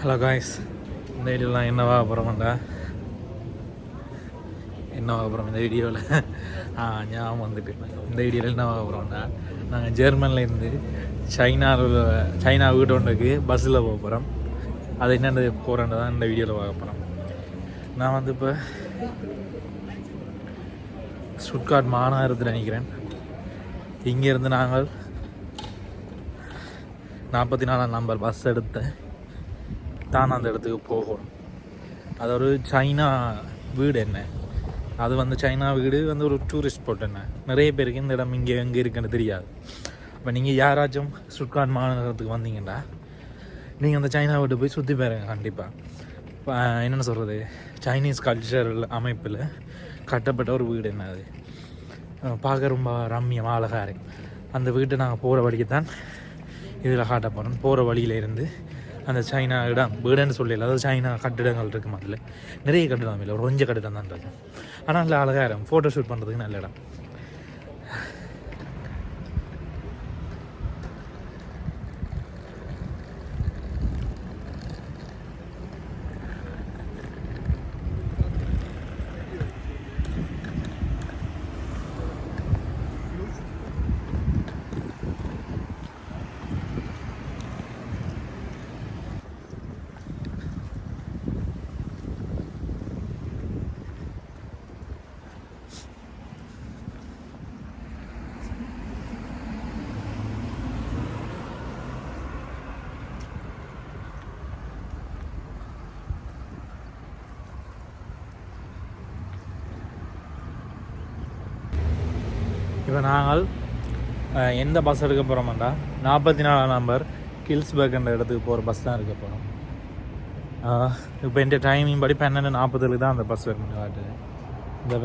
Hello guys இந்த வீடியோலாம் என்னவா அப்புறமாண்டா என்னவா அப்புறம் இந்த வீடியோவில் ஆ ஞாபகம் வந்துட்டு. இந்த வீடியோவில் என்னவா அப்புறம்டா நாங்கள் ஜெர்மன்லேருந்து சைனாவில் சைனா வீட்டு ஒன்றுக்கு பஸ்ஸில் போக போகிறோம் அது என்னென்ன போகிறேன்னு தான் இந்த வீடியோவில் பார்க்க போகிறோம் நான் வந்து இப்போ ஸ்டுட்கார்ட் மாநகரத்தில் நினைக்கிறேன் இங்கேருந்து நாங்கள் நாற்பத்தி நாலாம் நம்பர் பஸ் எடுத்தேன். தான் அந்த இடத்துக்கு போகணும். அது ஒரு சைனா வீடு என்ன? அது வந்து சைனா வீடு வந்து ஒரு டூரிஸ்ட் ஸ்பாட் என்ன? நிறைய பேருக்கு இந்த இடம் இங்கே எங்கே இருக்குன்னு தெரியாது. இப்போ நீங்கள் யாராச்சும் சுட்காட் மாநகரத்துக்கு வந்தீங்கன்னா நீங்கள் அந்த சைனா வீட்டு போய் சுற்றி பாருங்க கண்டிப்பாக என்னென்ன சொல்கிறது சைனீஸ் கல்ச்சரல் அமைப்பில் கட்டப்பட்ட ஒரு வீடு என்ன அது? பார்க்க ரொம்ப ரம்மியமாக அழகாக இருக்கு. அந்த வீட்டை நாங்கள் போகிற வழிக்கு தான் இதில் காட்ட போகிறோம் போகிற வழியிலேருந்து அந்த சைனா இடம் வீடுன்னு சொல்லல அதாவது சைனா கட்டிடங்கள் இருக்கும் அதில்? நிறைய கட்டிடம் இல்லை ஒரு கொஞ்சம் கட்டிடம் தான் இருக்கும் ஆனால் நல்ல அழகாக இடம் ஃபோட்டோ ஷூட் பண்ணுறதுக்கு நல்ல இடம். இப்போ நாங்கள் எந்த பஸ் எடுக்க போகிறோமாண்டா நாற்பத்தி நாலாம் நம்பர் கில்ஸ்பர்க்ன்ற இடத்துக்கு போகிற பஸ் தான் இருக்க போகிறோம் இப்போ என்கிட்ட டைமிங் படி பன்னெண்டு நாற்பதுக்கு தான் அந்த பஸ் வரணும் காட்டுது. இந்த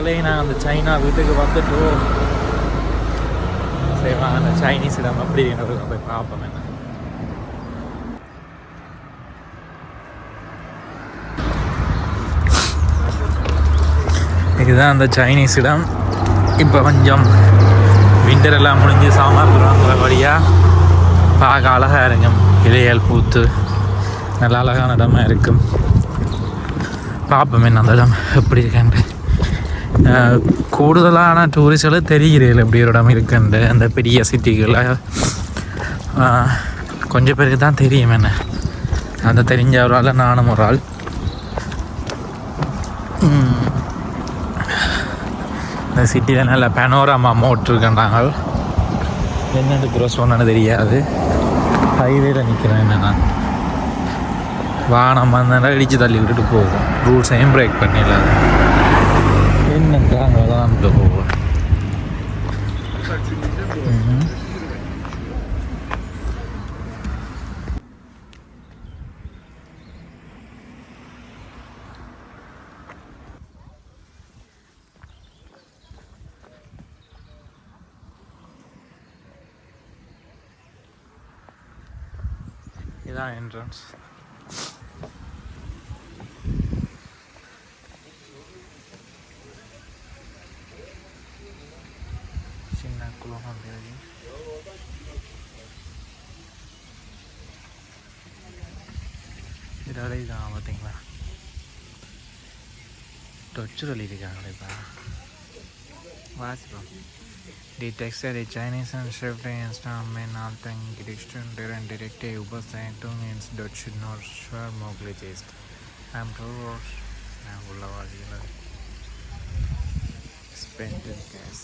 மக்களே நான் அந்த சைனா வீட்டுக்கு வந்துட்டோம் சரி வாங்க அந்த சைனீஸ் இடம் அப்படி என்னது போய் பார்ப்போம் என்ன. இதுதான் அந்த சைனீஸ் இடம். இப்போ கொஞ்சம் விண்டர் எல்லாம் முடிஞ்சு சாம்பார் தருவாங்க வழியாக பார்க்க அழகாக இருக்கும். இலையல் பூத்து நல்ல அழகான இடமா இருக்கும். பார்ப்போமே அந்த இடம் எப்படி இருக்கேன்ட்டு. கூடுதலான டூரிஸ்டுகள் தெரிகிறீர்கள் எப்படி ஒரு இடம் இருக்குண்டு அந்த பெரிய சிட்டிகளில் கொஞ்சம் பேருக்கு தான் தெரியும் என்ன. அந்த தெரிஞ்ச ஒரு ஆள் நானும் ஒரு ஆள். இந்த சிட்டியில் நல்ல பெனோராமா மோட் இருக்கின்றாங்க என்ன எடுக்கிற சொன்னு தெரியாது. ஹைவேல நிற்கிறேன் என்ன நான். வானம் வந்தால் இடித்து தள்ளி விட்டுட்டு போகும். ரூல்ஸையும் பிரேக் பண்ணிடலாம். என்னன்றாங்க தான் போகும் ம்ஹும். இதான் என்ட்ரன்ஸ் சின்ன குளம் அப்படி இதோட இதான் பார்த்தீங்களா டொச்சு சொல்லியிருக்காங்களே இப்போ வாசிப்போம் De texter i Chinese and Chevrolet and Starman Altan Gidishtunder and Directe Ubersentung ins Deutsche Nordschwer möglich ist. Am Rohr, am Ullawagila. Spended gas.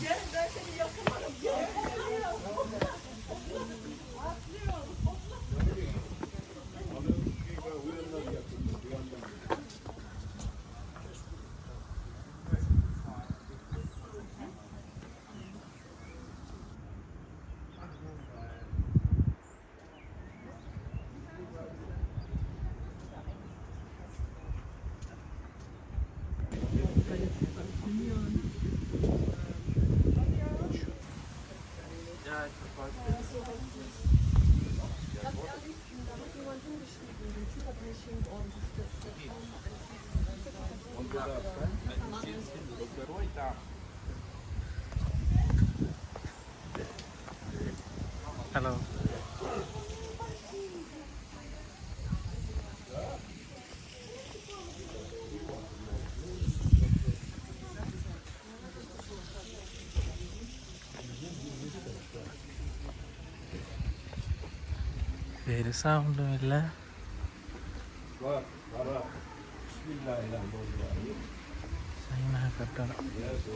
Gel, gel. Hello. பெருசாக ஒன்றும் இல்லை Bismillahirrahmanirrahim. Saya nak kata. Ya, tu.